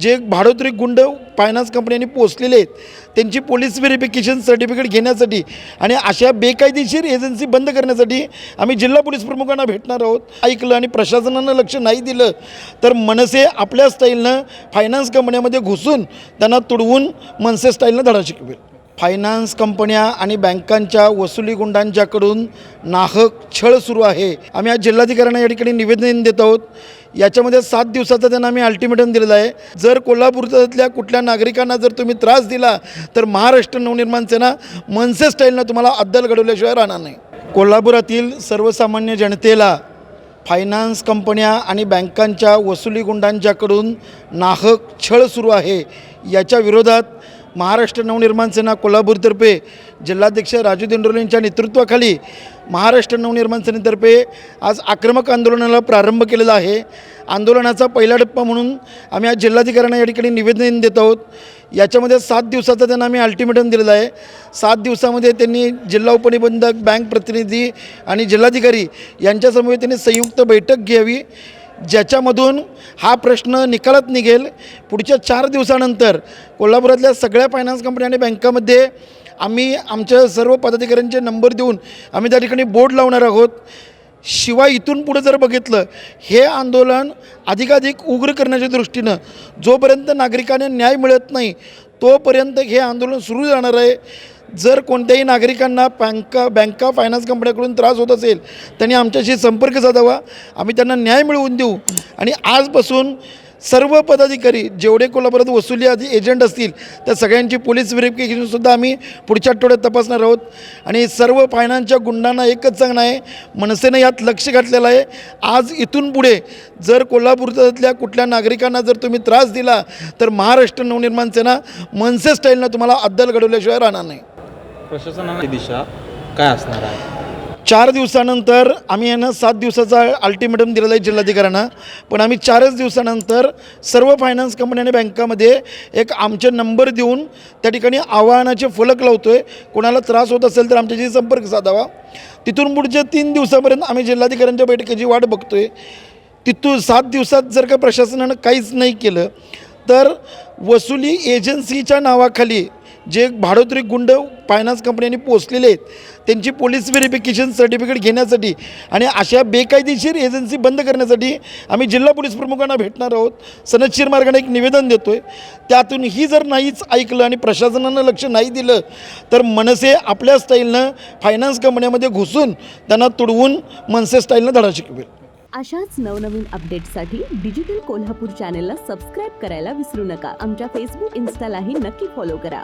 जे भाडोत्री गुंड फायनान्स कंपन्यांनी पोचलेले आहेत त्यांची पोलीस व्हेरिफिकेशन सर्टिफिकेट घेण्यासाठी आणि अशा बेकायदेशीर एजन्सी बंद करण्यासाठी आम्ही जिल्हा पोलीस प्रमुखांना भेटणार आहोत. ऐकलं आणि प्रशासनानं लक्ष नाही दिलं तर मनसे आपल्या स्टाईलनं फायनान्स कंपन्यामध्ये घुसून त्यांना तुडवून मनसे स्टाईलनं धडा शिकवेल. फायनान्स कंपन्या आणि बँकांच्या वसुली गुंडांच्याकडून नाहक छळ सुरू आहे. आम्ही आज जिल्हाधिकाऱ्यांना या ठिकाणी निवेदन देत आहोत. याच्यामध्ये सात दिवसाचा त्यांना आम्ही अल्टिमेटम दिलेला आहे. जर कोल्हापूरतल्या कुठल्या नागरिकांना जर तुम्ही त्रास दिला तर महाराष्ट्र नवनिर्माण सेना मनसे स्टाईलनं तुम्हाला अद्दल घडवल्याशिवाय राहणार नाही. कोल्हापुरातील सर्वसामान्य जनतेला फायनान्स कंपन्या आणि बँकांच्या वसुली गुंडांच्याकडून नाहक छळ सुरू आहे. याच्या विरोधात महाराष्ट्र नवनिर्माण सेना कोल्हापूरतर्फे जिल्हाध्यक्ष राजू दिंडोले यांच्या नेतृत्वाखाली महाराष्ट्र नवनिर्माण सेनेतर्फे आज आक्रमक आंदोलनाला प्रारंभ केलेला आहे. आंदोलनाचा पहिला टप्पा म्हणून आम्ही आज जिल्हाधिकाऱ्यांना या ठिकाणी निवेदन देत आहोत. याच्यामध्ये सात दिवसाचा त्यांना आम्ही अल्टिमेटम दिलेला आहे. सात दिवसामध्ये त्यांनी जिल्हा उपनिबंधक बँक प्रतिनिधी आणि जिल्हाधिकारी यांच्यासमोर त्यांनी संयुक्त बैठक घ्यावी. ज्याच्यामधून हा प्रश्न निकालात निघेल. पुढच्या चार दिवसानंतर कोल्हापुरातल्या सगळ्या फायनान्स कंपन्या आणि बँकामध्ये आम्ही आमच्या सर्व पदाधिकाऱ्यांचे नंबर देऊन आम्ही त्या ठिकाणी बोर्ड लावणार आहोत. शिवाय इथून पुढे जर बघितलं हे आंदोलन अधिकाधिक उग्र करण्याच्या दृष्टीनं जोपर्यंत नागरिकांना न्याय मिळत नाही तोपर्यंत हे आंदोलन सुरू राहणार आहे. जर कोणत्याही नागरिकांना बँका बँका फायनान्स कंपन्याकडून त्रास होत असेल त्यांनी आमच्याशी संपर्क साधावा. आम्ही त्यांना न्याय मिळवून देऊ. आणि आजपासून सर्व पदाधिकारी जेवढे कोल्हापुरात वसुली आधी एजंट असतील त्या सगळ्यांची पोलीस व्हेरिफिकेशनसुद्धा आम्ही पुढच्या आठवड्यात तपासणार आहोत. आणि सर्व फायनान्सच्या गुंडांना एकच सांगणं आहे मनसेनं यात लक्ष घातलेलं आहे. आज इथून पुढे जर कोल्हापुरातल्या कुठल्या नागरिकांना जर तुम्ही त्रास दिला तर महाराष्ट्र नवनिर्माण सेना मनसे स्टाईलनं तुम्हाला अद्दल घडवल्याशिवाय राहणार नाही. प्रशासनाची दिशा काय असणार आहे? चार दिवसानंतर आम्ही यांना सात दिवसाचा अल्टिमेटम दिलेला आहे जिल्हाधिकाऱ्यांना. पण आम्ही चारच दिवसानंतर सर्व फायनान्स कंपनी आणि बँकामध्ये एक आमचे नंबर देऊन त्या ठिकाणी आवाहनाचे फलक लावतो आहे कोणाला त्रास होत असेल तर आमच्याशी संपर्क साधावा. तिथून पुढच्या तीन दिवसापर्यंत आम्ही जिल्हाधिकाऱ्यांच्या बैठकीची वाट बघतो आहे तिथून सात दिवसात जर का प्रशासनानं काहीच नाही केलं तर वसुली एजन्सीच्या नावाखाली जे भाडोत्री गुंड फायनान्स कंपन्यांनी पोचलेले आहेत त्यांची पोलीस व्हेरिफिकेशन सर्टिफिकेट घेण्यासाठी आणि अशा बेकायदेशीर एजन्सी बंद करण्यासाठी आम्ही जिल्हा पोलीस प्रमुखांना भेटणार आहोत. सनदशीर मार्गाने एक निवेदन देतो आहे त्यातून ही जर नाहीच ऐकलं आणि प्रशासनानं लक्ष नाही दिलं तर मनसे आपल्या स्टाईलनं फायनान्स कंपन्यामध्ये घुसून त्यांना तुडवून मनसे स्टाईलनं धडा शिकवेल. अशाच नवनवीन अपडेट्ससाठी डिजिटल कोल्हापूर चॅनेलला सबस्क्राईब करायला विसरू नका. आमच्या फेसबुक इन्स्टालाही नक्की फॉलो करा.